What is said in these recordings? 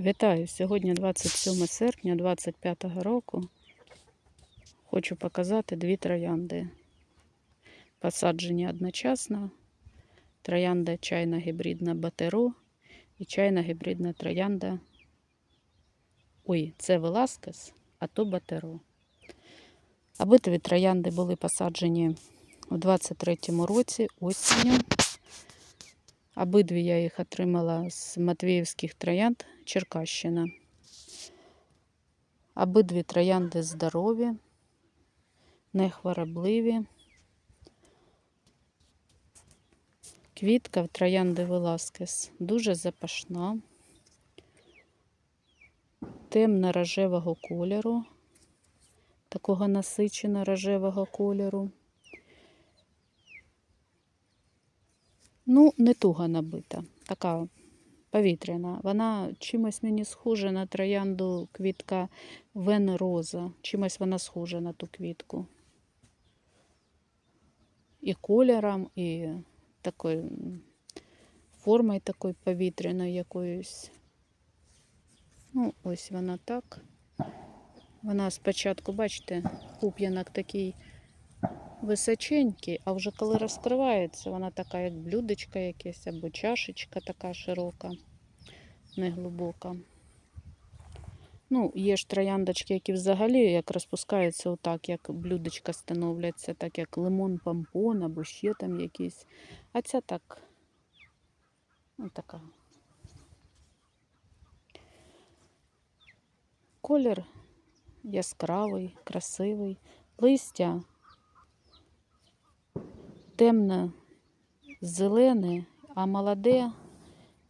Вітаю! Сьогодні 27 серпня 25 року. Хочу показати дві троянди. Посаджені одночасно. Троянда чайна гібридна Батеро і чайна гібридна троянда. Ой, це Веласкес, а то Батеро. Обидві троянди були посаджені у 23-му році осінню. Обидві я їх отримала з Матвіївських троянд Черкащина. Обидві троянди здорові, нехворобливі. Квітка в троянди Веласкес дуже запашна, темно-рожевого кольору, такого насичено рожевого кольору. Ну, не туго набита, така повітряна. Вона чимось мені схожа на троянду квітка Вен Роза. Чимось вона схожа на ту квітку. І кольором, і такою формою такою повітряною якоюсь. Ну, ось вона так. Вона спочатку, бачите, пуп'янок такий височенький, а вже коли розкривається, вона така, як блюдечка якесь, або чашечка така широка, неглибока. Ну, є ж трояндочки, які взагалі як розпускаються отак, як блюдечка становляться, так як лимон помпон або ще там якісь. А ця так. Ну, така. Колір яскравий, красивий, листя темно зелене, а молоде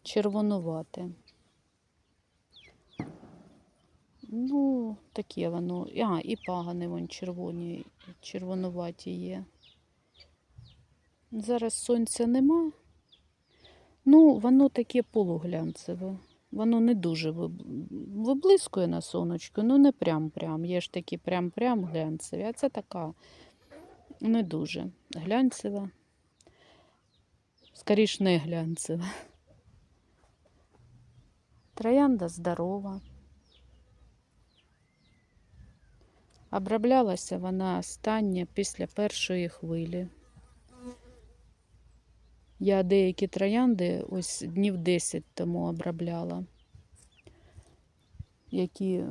червонувате. Ну, таке воно. А, і пагани вон червоні, червонуваті є. Зараз сонця нема. Ну, воно таке полуглянцеве. Воно не дуже виблискує на сонечку, ну не прям-прям. Є ж такі прям-прям глянцеві, а це така не дуже глянцева. Скоріш не глянцева. Троянда здорова. Оброблялася вона остання після першої хвилі. Я деякі троянди ось днів 10 тому обробляла, які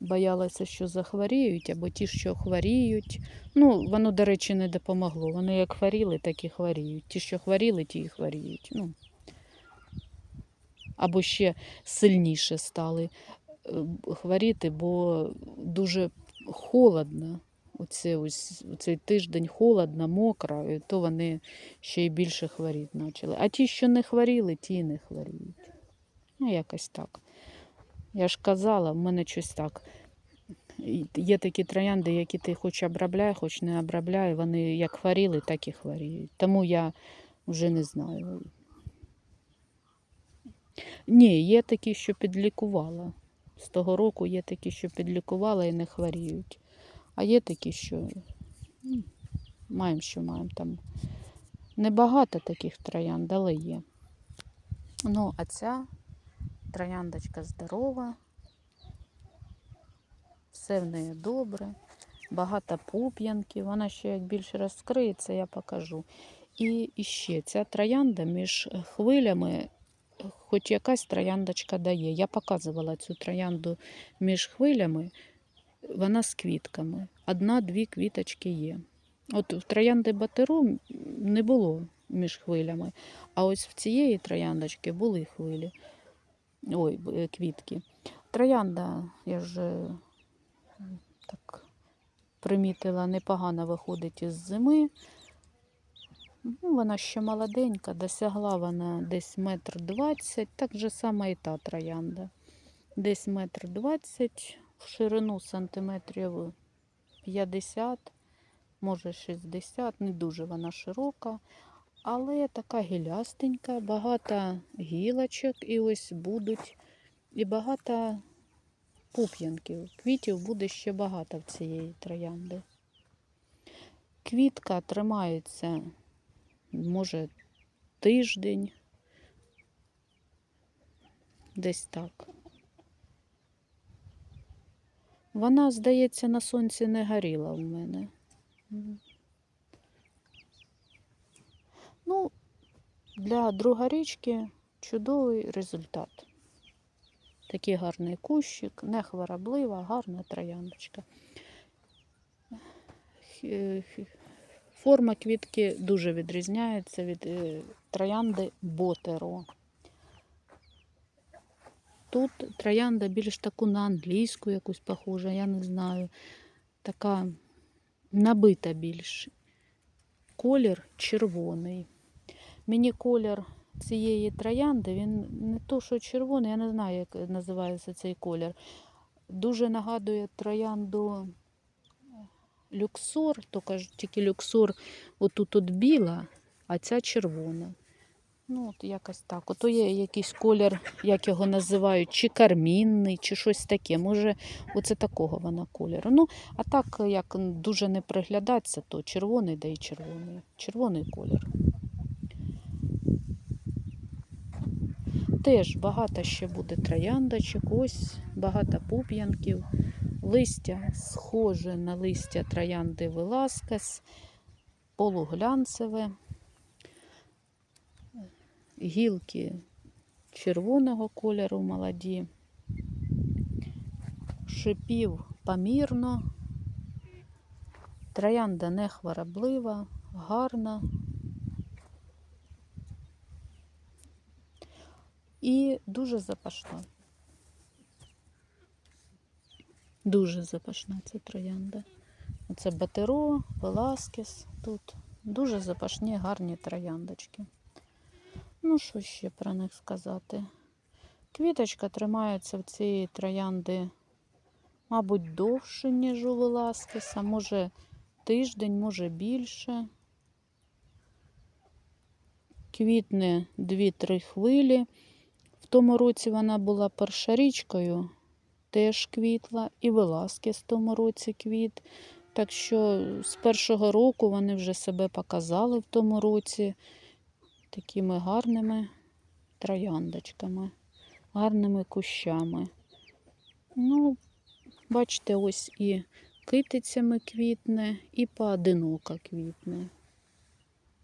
боялася, що захворіють, або ті, що хворіють. Ну, воно, до речі, не допомогло. Вони як хворіли, так і хворіють. Ті, що хворіли, ті і хворіють. Ну, або ще сильніше стали е, хворіти, бо дуже холодно. Оце ось цей тиждень холодно, мокро, і то вони ще й більше хворіти почали. А ті, що не хворіли, ті не хворіють. Ну, якось так. Я ж казала, в мене щось так. Є такі троянди, які ти хоч обробляй, хоч не обробляй, вони як хворіли, так і хворіють. Тому я вже не знаю. Ні, є такі, що підлікувала. З того року є такі, що підлікувала і не хворіють. А є такі, що ну, маємо, що маємо там. Небагато таких троянд, але є. Ну, а ця трояндочка здорова, все в неї добре, багато пуп'янки, вона ще як більше розкриється, я покажу. І, ще ця троянда між хвилями, хоч якась трояндочка дає. Я показувала цю троянду між хвилями, вона з квітками. Одна-дві квіточки є. От в троянди батеру не було між хвилями, а ось в цієї трояндочки були хвилі. Ой, е, квітки. Троянда, я вже так примітила, непогано виходить із зими. Ну, вона ще молоденька, досягла вона десь метр двадцять, так же само і та троянда. Десь метр двадцять, в ширину сантиметрів 50, може 60, не дуже вона широка, але така гілястенька, багато гілочок і ось будуть, і багато пуп'янків. Квітів буде ще багато в цієї троянди. Квітка тримається, може, тиждень, десь так. Вона, здається, на сонці не горіла у мене. Ну, для другарічки чудовий результат. Такий гарний кущик, не хвороблива, гарна трояндочка. Форма квітки дуже відрізняється від е, троянди Ботеро. Тут троянда більш таку на англійську якусь похожа, я не знаю. Така набита більш. Колір червоний. Мені колір цієї троянди, він не то, що червоний, я не знаю, як називається цей колір. Дуже нагадує троянду люксор, тільки ж- тільки люксор отут от біла, а ця червона. Ну, от якось так. Ото є якийсь колір, як його називають, чи кармінний, чи щось таке. Може, оце такого вона кольору. Ну, а так, як дуже не приглядатися, то червоний, да і червоний. Червоний колір. Теж багато ще буде трояндочок, ось багато пуп'янків. Листя схоже на листя троянди Веласкес, полуглянцеве, гілки червоного кольору молоді, шипів помірно, троянда не хвороблива, гарна. І дуже запашна. Дуже запашна ця троянда. Оце Батеро, Веласкес тут. Дуже запашні, гарні трояндочки. Ну, що ще про них сказати? Квіточка тримається в цієї троянди, мабуть, довше, ніж у Веласкеса. Може тиждень, може більше. Квітне 2-3 хвилі. В тому році вона була першорічкою, теж квітла, і Веласкес в тому році квіт. Так що з першого року вони вже себе показали в тому році такими гарними трояндочками, гарними кущами. Ну, бачите, ось і китицями квітне, і поодиноко квітне.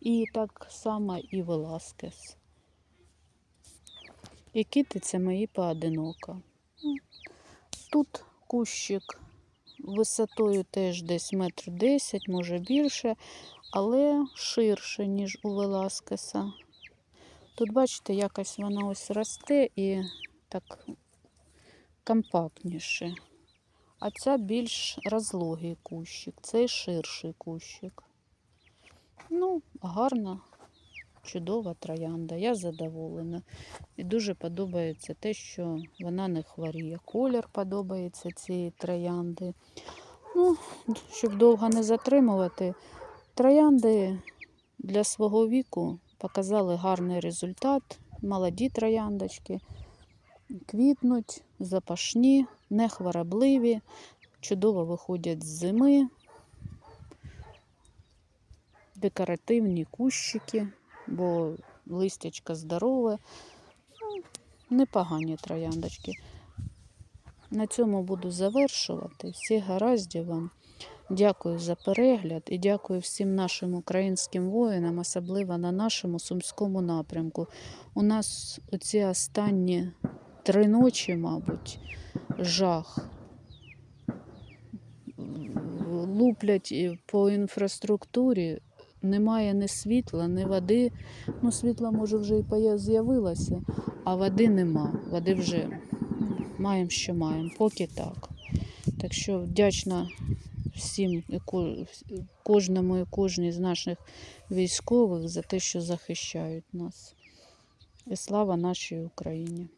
І так само і Веласкес. І китицями, і поодиноко. Тут кущик висотою теж десь метр десять, може більше, але ширше, ніж у Веласкеса. Тут, бачите, якось вона ось росте і так компактніше. А ця більш розлогий кущик, цей ширший кущик. Ну, гарна, чудова троянда. Я задоволена. І дуже подобається те, що вона не хворіє. Колір подобається цієї троянди. Ну, щоб довго не затримувати, троянди для свого віку показали гарний результат. Молоді трояндочки квітнуть, запашні, не хворобливі, чудово виходять з зими. Декоративні кущики, бо листячко здорове. Ну, Непогані трояндочки. На цьому буду завершувати. Всіх гараздів вам. Дякую за перегляд і дякую всім нашим українським воїнам, особливо на нашому сумському напрямку. У нас оці останні три ночі, мабуть, жах. Луплять по інфраструктурі, немає ні світла, ні води. Ну, світло, може, вже і з'явилося, а води нема. Води вже маємо, що маємо, поки так. Так що вдячна всім, кожному і кожній з наших військових за те, що захищають нас. І слава нашій Україні!